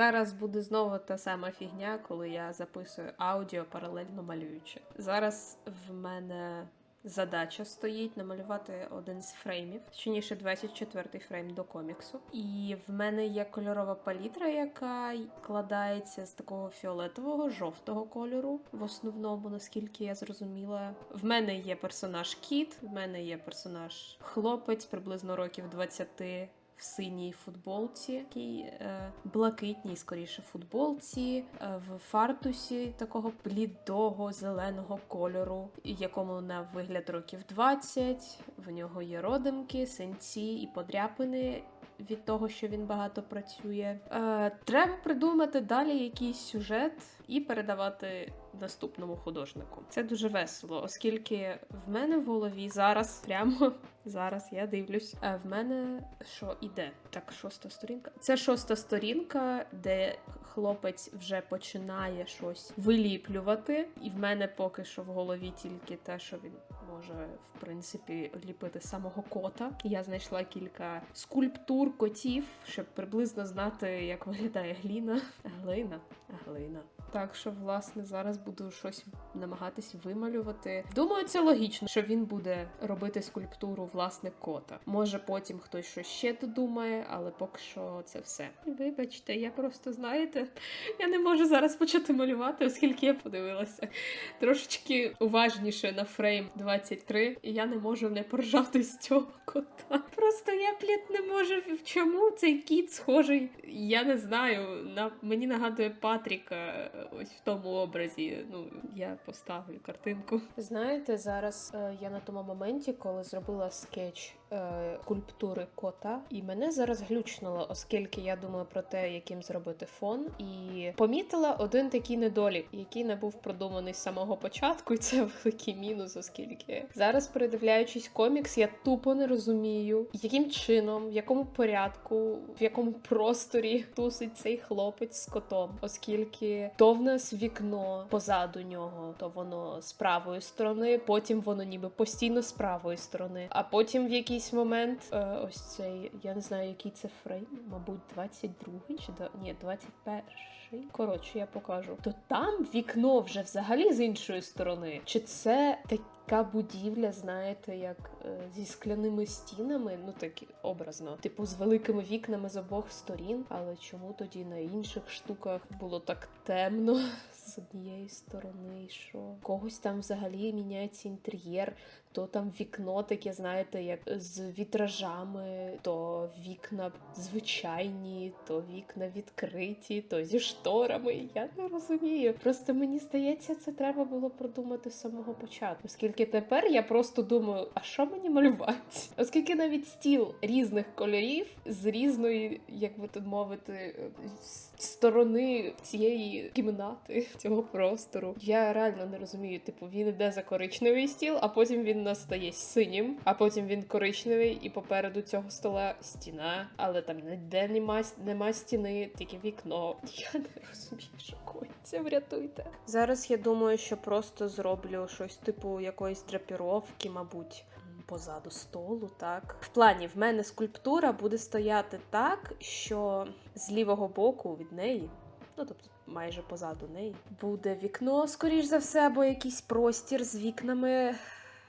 Зараз буде знову та сама фігня, коли я записую аудіо паралельно малюючи. Зараз в мене задача стоїть намалювати один з фреймів, точніше 24-й фрейм до коміксу. І в мене є кольорова палітра, яка й складається з такого фіолетового, жовтого кольору. В основному, наскільки я зрозуміла, в мене є персонаж кіт, в мене є персонаж хлопець, приблизно років 20 в синій футболці, такій е, блакитній, скоріше, футболці, е, в фартусі такого блідого зеленого кольору, якому на вигляд років 20. В нього є родимки, синці і подряпини. Від того, що він багато працює, е, треба придумати далі якийсь сюжет і передавати наступному художнику. Це дуже весело, оскільки в мене в голові зараз, прямо зараз я дивлюсь. е, В мене що іде? Так, шоста сторінка. Це шоста сторінка, де хлопець вже починає щось виліплювати, і в мене поки що в голові тільки те, що він може в принципі ліпити самого кота. Я знайшла кілька скульптур котів, щоб приблизно знати, як виглядає гліна. Глина, глина. Так що, власне, зараз буду щось намагатись вималювати. Думаю, це логічно, що він буде робити скульптуру власне кота. Може, потім хтось щось ще додумає, але поки що це все. Вибачте, я просто знаєте, я не можу зараз почати малювати, оскільки я подивилася трошечки уважніше на фрейм 23, і я не можу не поржати з цього кота. Просто я блін, не можу чому цей кіт схожий. Я не знаю. На мені нагадує Патріка ось в тому образі. Ну я поставлю картинку. Знаєте, зараз е, я на тому моменті, коли зробила скетч е, скульптури кота, і мене зараз глючнуло, оскільки я думаю про те, яким зробити фон, і помітила один такий недолік, який не був продуманий з самого початку, і це великий мінус, оскільки зараз, передивляючись комікс, я тупо не розумію, яким чином, в якому порядку, в якому просторі тусить цей хлопець з котом, оскільки то в нас вікно позаду нього, то воно з правої сторони, потім воно ніби постійно з правої сторони, а потім в якийсь момент е, ось цей, я не знаю, який це фрейм, мабуть, 22-й чи ні, 21-й. Коротше, я покажу. То там вікно вже взагалі з іншої сторони. Чи це така будівля, знаєте, як е, зі скляними стінами, ну так образно, типу з великими вікнами з обох сторін. Але чому тоді на інших штуках було так темно з однієї сторони? Що когось там взагалі міняється інтер'єр, то там вікно таке, знаєте, як з вітражами, то вікна звичайні, то вікна відкриті, то зі шторами. Я не розумію. Просто мені здається, це треба було продумати з самого початку. Оскільки тепер я просто думаю, а що мені малювати? Оскільки навіть стіл різних кольорів з різної, як би тут мовити, сторони цієї кімнати, цього простору. Я реально не розумію. Типу, він іде за коричневий стіл, а потім він настає синім, а потім він коричневий, і попереду цього стола стіна, але там ніде нема, нема стіни, тільки вікно. Я не розумію, що коїться, врятуйте. Зараз я думаю, що просто зроблю щось типу якоїсь драпіровки, мабуть. Позаду столу, так. В плані в мене скульптура буде стояти так, що з лівого боку від неї, ну тобто майже позаду неї, буде вікно, скоріш за все, або якийсь простір з вікнами.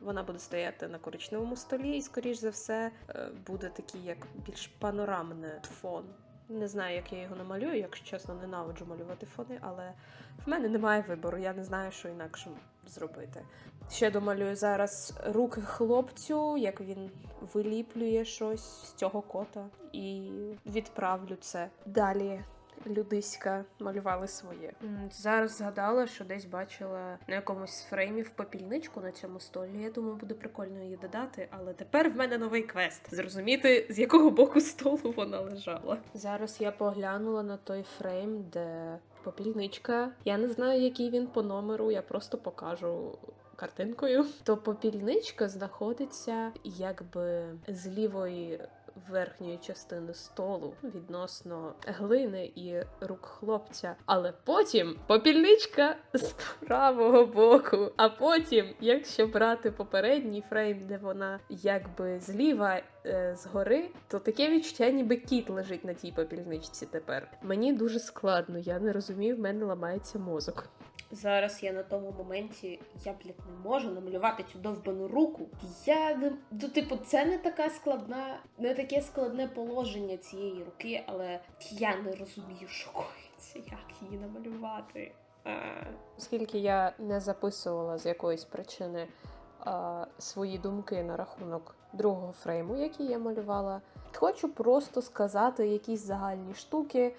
Вона буде стояти на коричневому столі, і, скоріш за все, е, буде такий як більш панорамний фон. Не знаю, як я його намалюю, якщо чесно, ненавиджу малювати фони, але в мене немає вибору, я не знаю, що інакше зробити. Ще домалюю зараз руки хлопцю, як він виліплює щось з цього кота, і відправлю це далі. Людиська малювали своє. Зараз згадала, що десь бачила на якомусь з фреймів попільничку на цьому столі. Я думаю, буде прикольно її додати, але тепер в мене новий квест. Зрозуміти, з якого боку столу вона лежала. Зараз я поглянула на той фрейм, де попільничка. Я не знаю, який він по номеру, я просто покажу. Картинкою, то попільничка знаходиться якби з лівої верхньої частини столу відносно глини і рук хлопця. Але потім попільничка з правого боку. А потім, якщо брати попередній фрейм, де вона якби зліва е, згори, то таке відчуття, ніби кіт лежить на тій попільничці тепер. Мені дуже складно, я не розумію, в мене ламається мозок. Зараз я на тому моменті, я блядь, не можу намалювати цю довбану руку. Я ну, типу, це не така складна, не таке складне положення цієї руки, але я не розумію, що коїться, як її намалювати. Оскільки я не записувала з якоїсь причини а, свої думки на рахунок другого фрейму, який я малювала, хочу просто сказати якісь загальні штуки,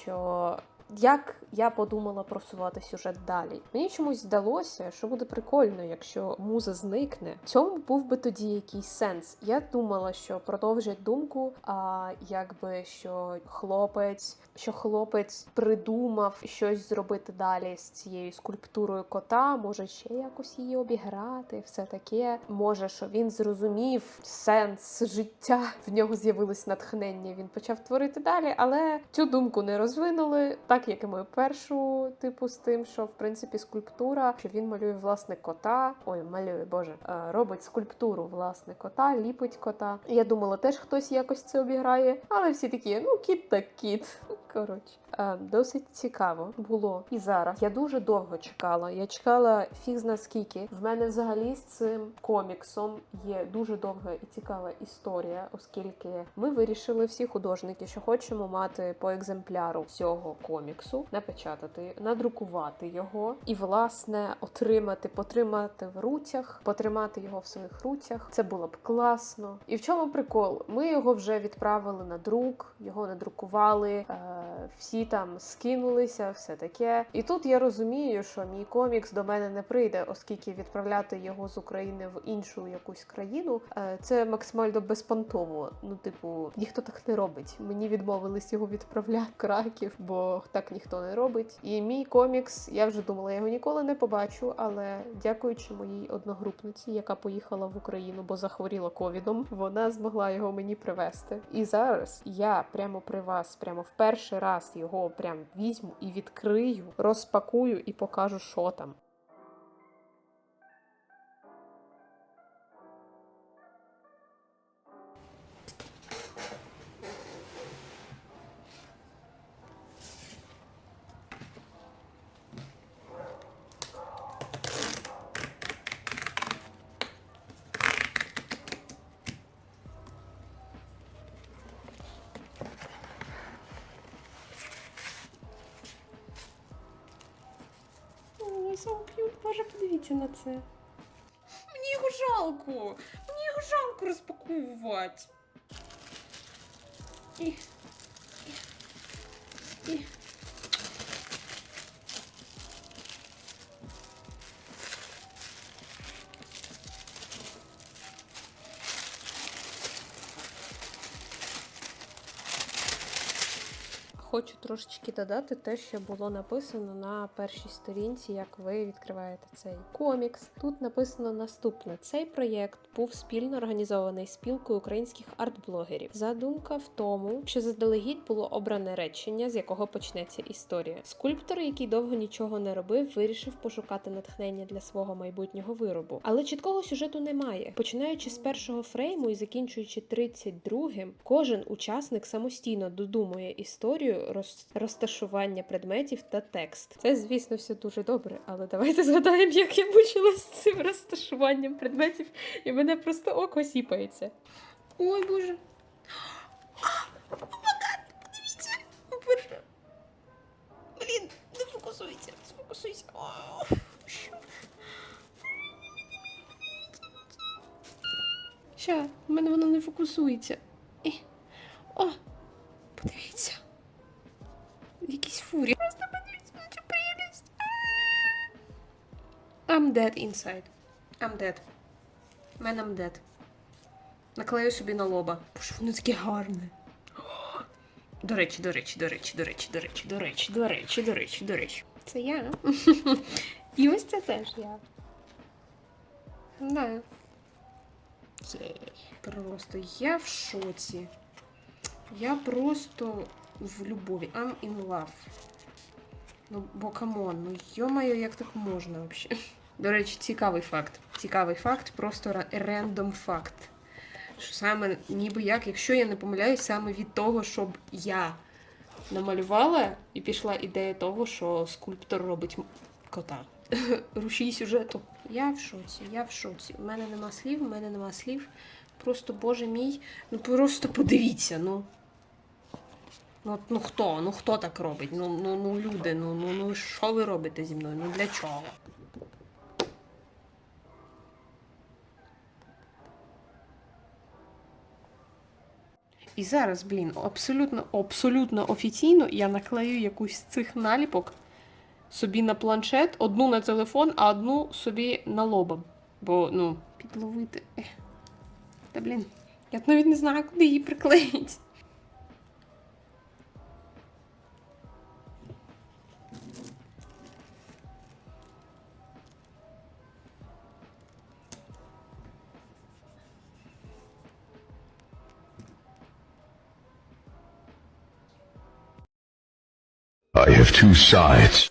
що як я подумала просувати сюжет далі. Мені чомусь здалося, що буде прикольно, якщо муза зникне. Цьому був би тоді якийсь сенс. Я думала, що продовжать думку, а якби що хлопець, що хлопець придумав щось зробити далі з цією скульптурою кота, може ще якось її обіграти, все таке. Може, що він зрозумів сенс життя, в нього з'явилось натхнення. Він почав творити далі, але цю думку не розвинули, так як і мою першу, типу, з тим, що в принципі скульптура, що він малює власне кота. Ой, малює, боже, е, робить скульптуру власне кота, ліпить кота. Я думала, теж хтось якось це обіграє, але всі такі, ну кіт так кіт. Коротше, е, досить цікаво було і зараз. Я дуже довго чекала. Я чекала фіг зна скільки. В мене взагалі з цим коміксом є дуже довга і цікава історія, оскільки ми вирішили всі художники, що хочемо мати по екземпляру цього коміксу, напечатати, надрукувати його і, власне, отримати, потримати в руцях, потримати його в своїх руцях. Це було б класно. І в чому прикол? Ми його вже відправили на друк, його надрукували. Е, всі там скинулися, все таке. І тут я розумію, що мій комікс до мене не прийде, оскільки відправляти його з України в іншу якусь країну е, це максимально безпонтово. Ну, типу, ніхто так не робить. Мені відмовились його відправляти Краків, бо так ніхто не робить. І мій комікс, я вже думала, я його ніколи не побачу, але дякуючи моїй одногрупниці, яка поїхала в Україну, бо захворіла ковідом, вона змогла його мені привезти. І зараз я прямо при вас, прямо в перший раз його прям візьму і відкрию, розпакую і покажу, що там. So cute. Боже, подивіться на це. Мені його жалко. Мені його жалко розпаковувати. І... І... І... Хочу трошечки додати те, що було написано на першій сторінці, як ви відкриваєте цей комікс. Тут написано наступне: цей проєкт був спільно організований спілкою українських арт-блогерів. Задумка в тому, що заздалегідь було обране речення, з якого почнеться історія. Скульптор, який довго нічого не робив, вирішив пошукати натхнення для свого майбутнього виробу. Але чіткого сюжету немає. Починаючи з першого фрейму і закінчуючи 32-м, кожен учасник самостійно додумує історію. Розташування предметів та текст. Це, звісно, все дуже добре, але давайте згадаємо, як я мучилась з цим розташуванням предметів, і мене просто око сіпається. Ой, боже. Подивіться. Блін, не фокусуйся, сфокусуйся. Ща, в мене воно не фокусується. І... О, подивіться. Якісь фурі. Просто подивіться на цю прелість. I'm dead inside. I'm dead. Man, I'm dead. Наклею собі на лоба. Боже, воно таке гарне. До речі, до речі, до речі, до речі, до речі, до речі, до речі, до речі, до речі. Це я. І ось це теж я. Да. Просто я в шоці. Я просто в любові. I'm in love. Ну, бо камон, ну йомаю, як так можна взагалі. До речі, цікавий факт. Цікавий факт, просто рендом факт. Що саме, ніби як, якщо я не помиляюсь, саме від того, щоб я намалювала, і пішла ідея того, що скульптор робить кота. Рушій сюжету. Я в шоці, я в шоці. У мене нема слів, у мене нема слів. Просто, боже мій, ну просто подивіться, ну. Ну, ну хто? Ну хто так робить? Ну, ну, ну люди, ну, ну, ну що ви робите зі мною? Ну для чого? І зараз, блін, абсолютно, абсолютно офіційно я наклею якусь з цих наліпок собі на планшет, одну на телефон, а одну собі на лоба. Бо, ну, підловити. Та блін, я навіть не знаю, куди її приклеїти. I have two sides.